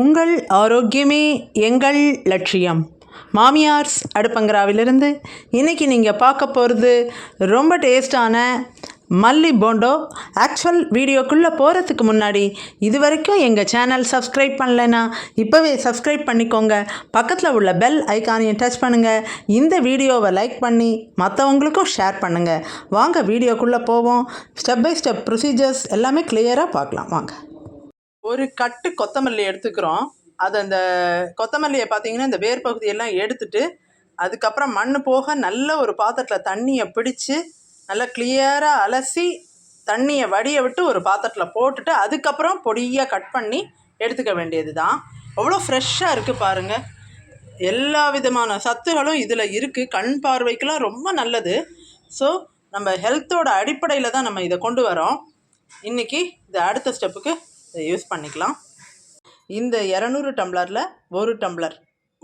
உங்கள் ஆரோக்கியமே எங்கள் லட்சியம். மாமியார்ஸ் அடுப்பங்கராவிலிருந்து இன்றைக்கி நீங்கள் பார்க்க போகிறது ரொம்ப டேஸ்டான மல்லி போண்டோ. ஆக்சுவல் வீடியோக்குள்ளே போகிறதுக்கு முன்னாடி இது வரைக்கும் எங்கள் சேனல் சப்ஸ்கிரைப் பண்ணலைன்னா இப்போவே சப்ஸ்கிரைப் பண்ணிக்கோங்க. பக்கத்தில் உள்ள பெல் ஐக்கானையும் டச் பண்ணுங்கள் இந்த வீடியோவை லைக் பண்ணி மற்றவங்களுக்கும் ஷேர் பண்ணுங்கள் வாங்க வீடியோக்குள்ளே போவோம். ஸ்டெப் பை ஸ்டெப் ப்ரொசீஜர்ஸ் எல்லாமே கிளியராக பார்க்கலாம். வாங்க. ஒரு கட்டு கொத்தமல்லி எடுத்துக்கிறோம். அது அந்த கொத்தமல்லியை பார்த்தீங்கன்னா இந்த வேர் பகுதியெல்லாம் எடுத்துட்டு அதுக்கப்புறம் மண் போக நல்ல ஒரு பாத்திரத்தில் தண்ணியை பிடிச்சு நல்லா கிளியராக அலசி தண்ணியை வடிய விட்டு ஒரு பாத்திரத்தில் போட்டுட்டு அதுக்கப்புறம் பொடியாக கட் பண்ணி எடுத்துக்க வேண்டியது தான் அவ்வளோ ஃப்ரெஷ்ஷாக இருக்குது பாருங்கள் எல்லா விதமான சத்துகளும் இதில் இருக்குது கண் பார்வைக்கெலாம் ரொம்ப நல்லது. ஸோ நம்ம ஹெல்த்தோட அடிப்படையில் தான் நம்ம இதை கொண்டு வரோம். இன்றைக்கி இது அடுத்த ஸ்டெப்புக்கு யூஸ் பண்ணிக்கலாம். இந்த இரநூறு டம்ளரில் ஒரு டம்ளர்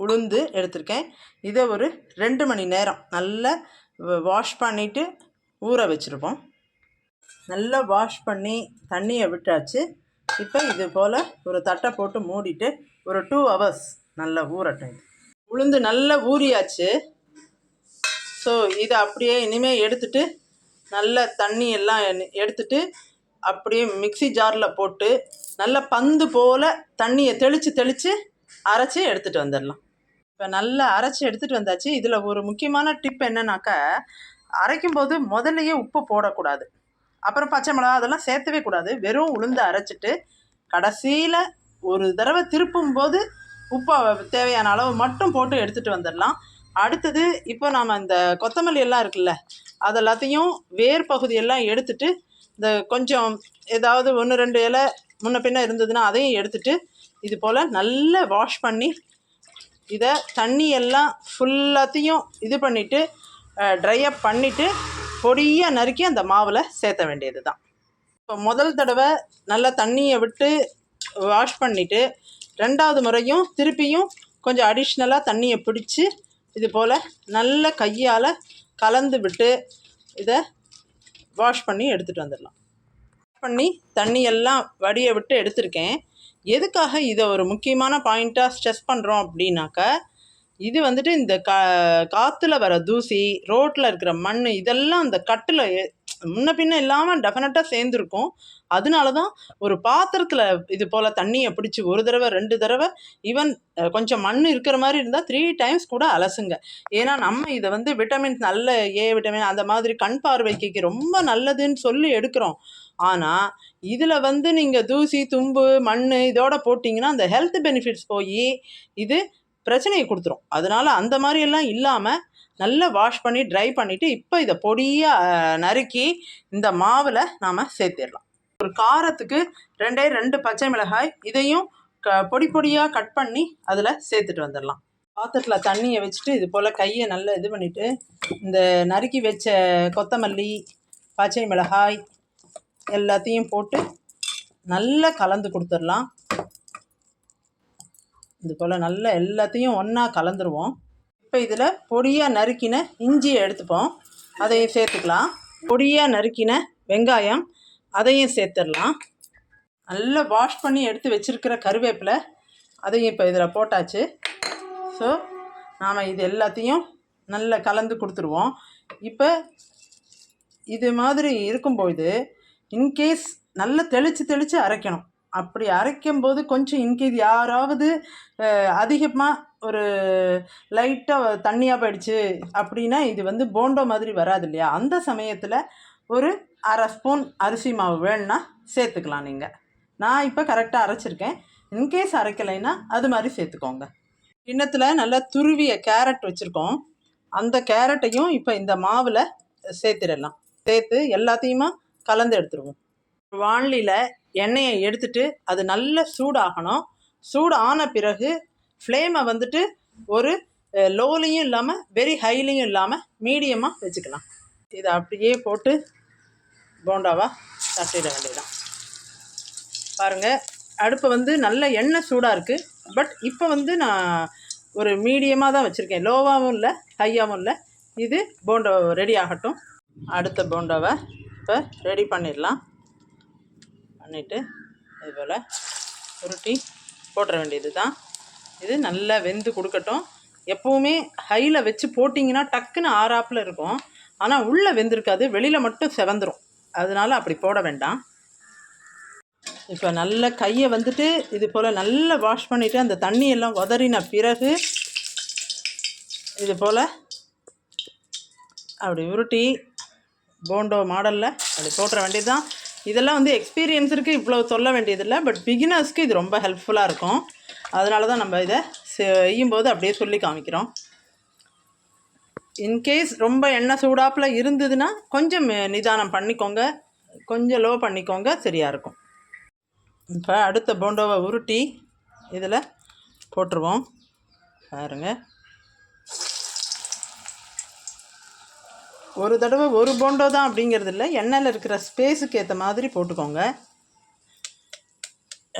உளுந்து எடுத்திருக்கேன். இதை ஒரு ரெண்டு மணி நேரம் நல்லா வாஷ் பண்ணிவிட்டு ஊற வச்சுருப்போம். நல்லா வாஷ் பண்ணி தண்ணியை விட்டாச்சு. இப்போ இது போல் ஒரு தட்டை போட்டு மூடிட்டு ஒரு டூ ஹவர்ஸ் நல்லா ஊறட்டும் இது. உளுந்து நல்லா ஊறியாச்சு. ஸோ இதை அப்படியே இனிமேல் எடுத்துட்டு நல்ல தண்ணி எல்லாம் எடுத்துட்டு அப்படியே மிக்ஸி ஜாரில் போட்டு நல்ல பந்து போல் தண்ணியை தெளித்து தெளித்து அரைச்சி எடுத்துகிட்டு வந்துடலாம் இப்போ நல்லா அரைச்சி எடுத்துகிட்டு வந்தாச்சு. இதில் ஒரு முக்கியமான டிப் என்னன்னாக்கா அரைக்கும்போது முதல்லையே உப்பு போடக்கூடாது. அப்புறம் பச்சை மிளகா அதெல்லாம் சேர்த்தவே கூடாது. வெறும் உளுந்து அரைச்சிட்டு கடைசியில் ஒரு தடவை திருப்பும் போது உப்பை தேவையான அளவு மட்டும் போட்டு எடுத்துகிட்டு வந்துடலாம் அடுத்தது இப்போ நாம் இந்த கொத்தமல்லி எல்லாம் இருக்குல்ல அது எல்லாத்தையும் வேர் பகுதியெல்லாம் எடுத்துட்டு இந்த கொஞ்சம் ஏதாவது ஒன்று ரெண்டு இலை முன்ன பின்ன இருந்ததுன்னா அதையும் எடுத்துகிட்டு இது போல் நல்லா வாஷ் பண்ணி இதை தண்ணி எல்லாம் ஃபுல்லாத்தையும் இது பண்ணிவிட்டு ட்ரை அப் பண்ணிவிட்டு பொடியாக நறுக்கி அந்த மாவில் சேர்த்த வேண்டியது தான் இப்போ முதல் தடவை நல்லா தண்ணியை விட்டு வாஷ் பண்ணிவிட்டு ரெண்டாவது முறையும் திருப்பியும் கொஞ்சம் அடிஷ்னலாக தண்ணியை பிடிச்சி இது போல் நல்ல கையால் கலந்து விட்டு இதை வாஷ் பண்ணி எடுத்துகிட்டு வந்துடலாம். வாஷ் பண்ணி தண்ணியெல்லாம் வடியை விட்டு எடுத்திருக்கேன். எதுக்காக இதை ஒரு முக்கியமான பாயிண்ட்டாக ஸ்ட்ரெஸ் பண்ணுறோம் அப்படின்னாக்கா இது வந்துட்டு இந்த கா காற்றுல வர தூசி ரோட்டில் இருக்கிற மண் இதெல்லாம் அந்த கட்டில் முன்ன பின்ன இல்லாமல் டெஃபினட்டாக சேர்ந்துருக்கும். அதனால தான் ஒரு பாத்திரத்தில் இது போல் தண்ணியை பிடிச்சி ஒரு தடவை ரெண்டு தடவை ஈவன் கொஞ்சம் மண் இருக்கிற மாதிரி இருந்தால் த்ரீ டைம்ஸ் கூட அலசுங்க. ஏன்னா நம்ம இதை வந்து விட்டமின்ஸ் நல்ல ஏ விட்டமின் அந்த மாதிரி கண் பார்வைக்கு ரொம்ப நல்லதுன்னு சொல்லி எடுக்கிறோம். ஆனால் இதில் வந்து நீங்கள் தூசி தும்பு மண் இதோட போட்டிங்கன்னா அந்த ஹெல்த் பெனிஃபிட்ஸ் போய் இது பிரச்சனையை கொடுத்துரும். அதனால் அந்த மாதிரியெல்லாம் இல்லாமல் நல்லா வாஷ் பண்ணி ட்ரை பண்ணிவிட்டு இப்போ இதை பொடியாக நறுக்கி இந்த மாவில் நாம் சேர்த்திடலாம். ஒரு காரத்துக்கு ரெண்டே ரெண்டு பச்சை மிளகாய் இதையும் க பொடி பொடியாக கட் பண்ணி அதில் சேர்த்துட்டு வந்துடலாம். பாத்திரத்தில் தண்ணியை வச்சுட்டு இது போல் கையை நல்லா இது பண்ணிவிட்டு இந்த நறுக்கி வச்ச கொத்தமல்லி பச்சை மிளகாய் எல்லாத்தையும் போட்டு நல்லா கலந்து கொடுத்துடலாம். இது போல் நல்லா எல்லாத்தையும் ஒன்றா கலந்துருவோம். இப்போ இதில் பொடியாக நறுக்கின இஞ்சியை எடுத்துப்போம். அதையும் சேர்த்துக்கலாம். பொடியாக நறுக்கின வெங்காயம் அதையும் சேர்த்துடலாம். நல்லா வாஷ் பண்ணி எடுத்து வச்சுருக்கிற கருவேப்பிலை அதையும் இப்போ இதில் போட்டாச்சு. ஸோ நாம் இது எல்லாத்தையும் நல்லா கலந்து கொடுத்துருவோம். இப்போ இது மாதிரி இருக்கும்பொழுது இன்கேஸ் நல்லா தெளித்து தெளித்து அரைக்கணும். அப்படி அரைக்கும்போது கொஞ்சம் இன்கேஸ் யாராவது அதிகமாக ஒரு லைட்டாக தண்ணியாக போயிடுச்சு அப்படின்னா இது வந்து போண்டோ மாதிரி வராது இல்லையா? அந்த சமயத்தில் ஒரு அரை ஸ்பூன் அரிசி மாவு வேணும்னா சேர்த்துக்கலாம் நீங்கள் நான் இப்போ கரெக்டாக அரைச்சிருக்கேன். இன்கேஸ் அரைக்கலைன்னா அது மாதிரி சேர்த்துக்கோங்க. கிண்ணத்தில் நல்லா துருவிய கேரட் வச்சுருக்கோம். அந்த கேரட்டையும் இப்போ இந்த மாவில் சேர்த்துடலாம். சேர்த்து எல்லாத்தையுமா கலந்து எடுத்துருவோம். வாணலியில் எண்ணெயை எடுத்துட்டு அது நல்ல சூடாகணும். சூடு ஆன பிறகு ஃப்ளேமை வந்துட்டு ஒரு லோலையும் இல்லாமல் வெரி ஹைலையும் இல்லாமல் மீடியமாக வச்சுக்கலாம். இதை அப்படியே போட்டு போண்டாவாக தட்டிட வேண்டியதான் பாருங்கள் அடுப்பு வந்து நல்ல எண்ணெய் சூடாக இருக்குது பட் இப்போ வந்து நான் ஒரு மீடியமாக தான் வச்சுருக்கேன். லோவாகவும் இல்லை ஹையாகவும் இல்லை. இது போண்டா ரெடி ஆகட்டும். அடுத்த போண்டாவை இப்போ ரெடி பண்ணிடலாம். பண்ணிவிட்டு இது போல் உருட்டி போட்டுற வேண்டியது தான் இது நல்லா வெந்து கொடுக்கட்டும். எப்போவுமே ஹையில் வச்சு போட்டிங்கன்னா டக்குன்னு ஆறாப்பில் இருக்கும். ஆனால் உள்ளே வெந்திருக்காது வெளியில் மட்டும் செவந்துடும் அதனால அப்படி போட வேண்டாம். இப்போ நல்ல கையை வந்துட்டு இது போல் நல்லா வாஷ் பண்ணிவிட்டு அந்த தண்ணியெல்லாம் உதறின பிறகு இது போல் அப்படி உருட்டி போண்டோ மாடலில் அப்படி போட்டுற வேண்டியது தான் இதெல்லாம் வந்து எக்ஸ்பீரியன்ஸுக்கு இவ்வளோ சொல்ல வேண்டியதில்லை பட் பிகினர்ஸ்க்கு இது ரொம்ப ஹெல்ப்ஃபுல்லாக இருக்கும். அதனால தான் நம்ம இதை செய்யும்போது அப்படியே சொல்லி காமிக்கிறோம். இன்கேஸ் ரொம்ப எண்ணெய் சூடாப்பில் இருந்ததுன்னா கொஞ்சம் நிதானம் பண்ணிக்கோங்க. கொஞ்சம் லோ பண்ணிக்கோங்க சரியாக இருக்கும். இப்போ அடுத்த போண்டோவை உருட்டி இதில் போட்டுருவோம். பாருங்கள் ஒரு தடவை ஒரு போண்டோ தான் அப்படிங்கிறது இல்லை. எண்ணெயில் இருக்கிற ஸ்பேஸுக்கு ஏற்ற மாதிரி போட்டுக்கோங்க.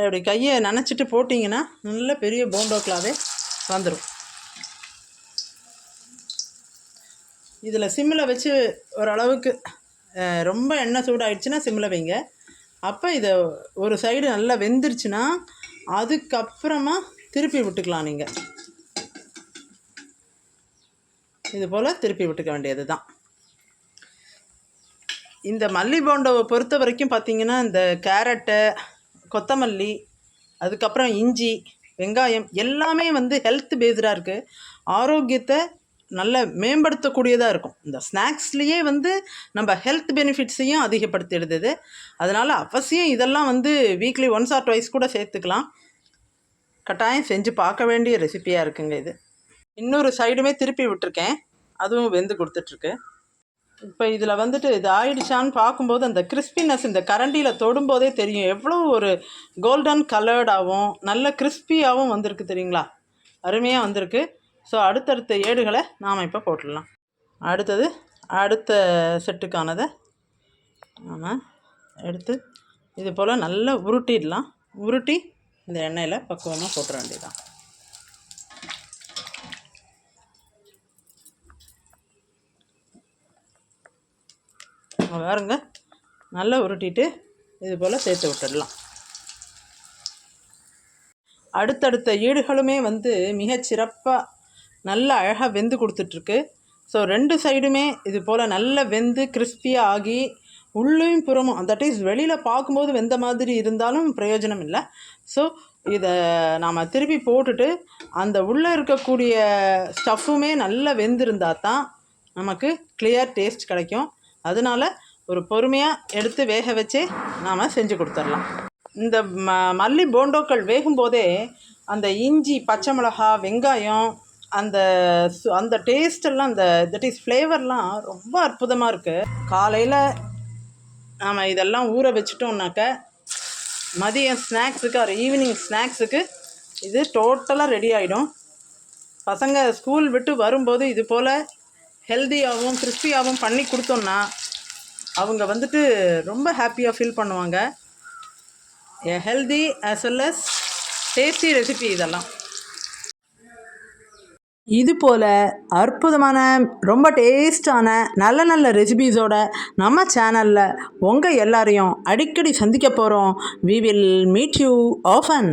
அப்படி கையை நினச்சிட்டு போட்டிங்கன்னா நல்ல பெரிய போண்டோக்களாகவே வந்துடும் இதில் சிம்மில் வச்சு ஓரளவுக்கு ரொம்ப எண்ணெய் சூடாயிடுச்சுன்னா சிம்மில் வைங்க. அப்போ இதை ஒரு சைடு நல்லா வெந்துருச்சுன்னா அதுக்கப்புறமா திருப்பி விட்டுக்கலாம் நீங்கள் இது போல் திருப்பி விட்டுக்க வேண்டியது தான் இந்த மல்லி போண்டோவை பொறுத்த வரைக்கும் பார்த்திங்கன்னா இந்த கேரட்டு கொத்தமல்லி அதுக்கப்புறம் இஞ்சி வெங்காயம் எல்லாமே வந்து ஹெல்த் பேஸ்டாக இருக்குது ஆரோக்கியத்தை நல்ல மேம்படுத்தக்கூடியதாக இருக்கும். இந்த ஸ்நாக்ஸ்லேயே வந்து நம்ம ஹெல்த் பெனிஃபிட்ஸையும் அதிகப்படுத்திடுது. அதனால் அவசியம் இதெல்லாம் வந்து வீக்லி ஒன்ஸ் ஆர் டுவைஸ் கூட சேர்த்துக்கலாம். கட்டாயம் செஞ்சு பார்க்க வேண்டிய ரெசிப்பியாக இருக்குங்க இது. இன்னொரு சைடுமே திருப்பி விட்டுருக்கேன். அதுவும் வெந்து கொடுத்துட்ருக்கு இப்போ இதில் வந்துட்டு இது ஆயிடுச்சான்னு பார்க்கும்போது அந்த கிறிஸ்பினஸ் இந்த கரண்டியில் தொடும்போதே தெரியும். எவ்வளோ ஒரு கோல்டன் கலர்டாகவும் நல்ல கிறிஸ்பியாகவும் வந்திருக்கு தெரியுங்களா? அருமையாக வந்திருக்கு. ஸோ அடுத்தடுத்த ஏடுகளை நாம் இப்போ போட்டுடலாம். அடுத்தது அடுத்த செட்டுக்கானதை நாம் எடுத்து இது போல் நல்லா உருட்டிடலாம். உருட்டி இந்த எண்ணெயில் பக்குவமாக போட்டுற வேண்டியதுதான். அங்க பாருங்க. நல்லா உருட்டிட்டு இது போல் சேர்த்து விட்டுடலாம். அடுத்தடுத்த ஈடுகளுமே வந்து மிகச் சிறப்பாக நல்ல அழகாக வெந்து கொடுத்துட்ருக்கு. ஸோ ரெண்டு சைடுமே இது போல் நல்ல வெந்து கிறிஸ்பியாக ஆகி உள்ளும் புறமும் தட் இஸ் வெளியில் பார்க்கும்போது வெந்த மாதிரி இருந்தாலும் பிரயோஜனம் இல்லை. ஸோ இதை நாம் திருப்பி போட்டுட்டு அந்த உள்ளே இருக்கக்கூடிய ஸ்டஃப்புமே நல்லா வெந்திருந்தால் தான் நமக்கு கிளியர் டேஸ்ட் கிடைக்கும். அதனால ஒரு பொறுமையாக எடுத்து வேக வச்சே நாம் செஞ்சு கொடுத்துடலாம். இந்த ம மல்லி போண்டோக்கள் வேகும்போதே அந்த இஞ்சி பச்சை மிளகா வெங்காயம் அந்த சு- அந்த டேஸ்டெல்லாம் அந்த தட் இஸ் ஃப்ளேவர்லாம் ரொம்ப அற்புதமாக இருக்குது காலையில் நாம் இதெல்லாம் ஊற வச்சிட்டோம்னாக்க மதியம் ஸ்நாக்ஸுக்கு ஒரு ஈவினிங் ஸ்நாக்ஸுக்கு இது டோட்டலாக ரெடி ஆகிடும் பசங்க ஸ்கூல் விட்டு வரும்போது இது போல் ஹெல்த்தியாகவும் கிறிஸ்பியாகவும் பண்ணி கொடுத்தோம்னா அவங்க வந்துட்டு ரொம்ப ஹாப்பியாக ஃபீல் பண்ணுவாங்க. A healthy as well as tasty recipe இதெல்லாம். இது போல் அற்புதமான ரொம்ப டேஸ்டான நல்ல நல்ல ரெசிபீஸோட நம்ம சேனலில் உங்கள் எல்லாரையும் அடிக்கடி சந்திக்க போகிறோம் we will meet you often